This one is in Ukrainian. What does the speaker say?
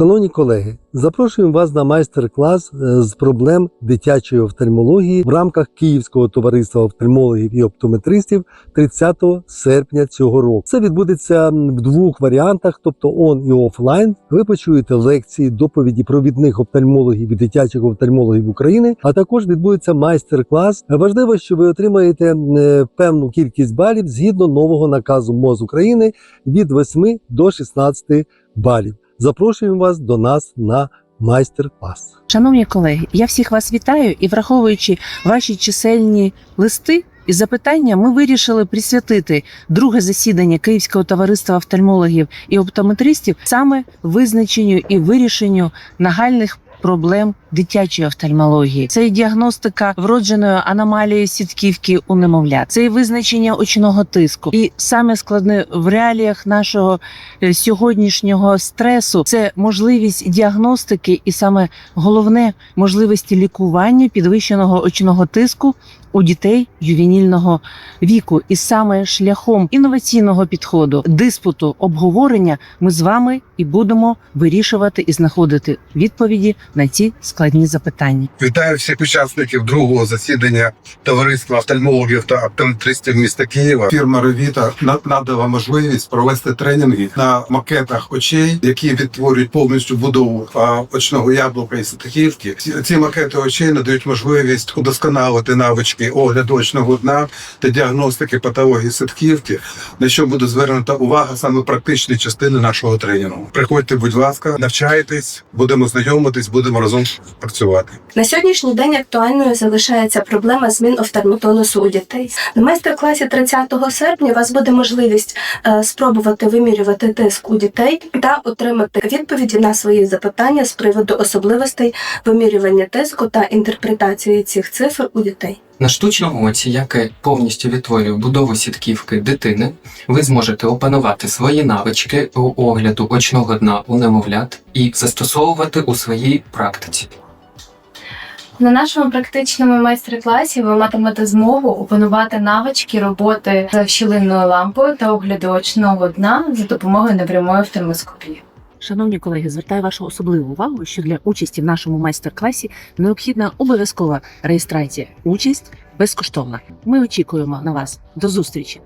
Шановні колеги, запрошуємо вас на майстер-клас е, з проблем дитячої офтальмології в рамках Київського товариства офтальмологів і оптометристів 30 серпня цього року. Це відбудеться в двох варіантах, тобто он і офлайн. Ви почуєте лекції, доповіді провідних офтальмологів і дитячих офтальмологів України, а також відбудеться майстер-клас. Важливо, що ви отримаєте е, певну кількість балів згідно нового наказу МОЗ України від 8 до 16 балів. Запрошуємо вас до нас на майстер-клас. Шановні колеги, я всіх вас вітаю і враховуючи ваші чисельні листи і запитання, ми вирішили присвятити друге засідання Київського товариства офтальмологів і оптометристів саме визначенню і вирішенню нагальних проблем дитячої офтальмології. Це і діагностика вродженої аномалії сітківки у немовлят, це і визначення очного тиску. І саме складне в реаліях нашого е, сьогоднішнього стресу це можливість діагностики і саме головне можливості лікування підвищеного очного тиску у дітей ювенільного віку. І саме шляхом інноваційного підходу, диспуту, обговорення ми з вами і будемо вирішувати і знаходити відповіді на ці складні запитання. Вітаю всіх учасників другого засідання товариства офтальмологів та оптометристів міста Києва. Фірма Ревіта на- надала можливість провести тренінги на макетах очей, які відтворюють повністю будову очного яблука і ситихівки. Ці, макети очей надають можливість удосконалити навички огляду очного дна та діагностики патології ситківки, на що буде звернута увага саме практичні частини нашого тренінгу. Приходьте, будь ласка, навчайтесь, будемо знайомитись, будемо разом працювати. На сьогоднішній день актуальною залишається проблема змін офтальмотонусу у дітей. На майстер-класі 30 серпня у вас буде можливість е, спробувати вимірювати тиск у дітей та отримати відповіді на свої запитання з приводу особливостей вимірювання тиску та інтерпретації цих цифр у дітей. На штучному оці, яке повністю відтворює будову сітківки дитини, ви зможете опанувати свої навички у огляду очного дна у немовлят і застосовувати у своїй практиці. На нашому практичному майстер-класі ви матимете змогу опанувати навички роботи з щілинною лампою та огляду очного дна за допомогою непрямої офтальмоскопії. Шановні колеги, звертаю вашу особливу увагу, що для участі в нашому майстер-класі необхідна обов'язкова реєстрація. Участь безкоштовна. Ми очікуємо на вас. До зустрічі!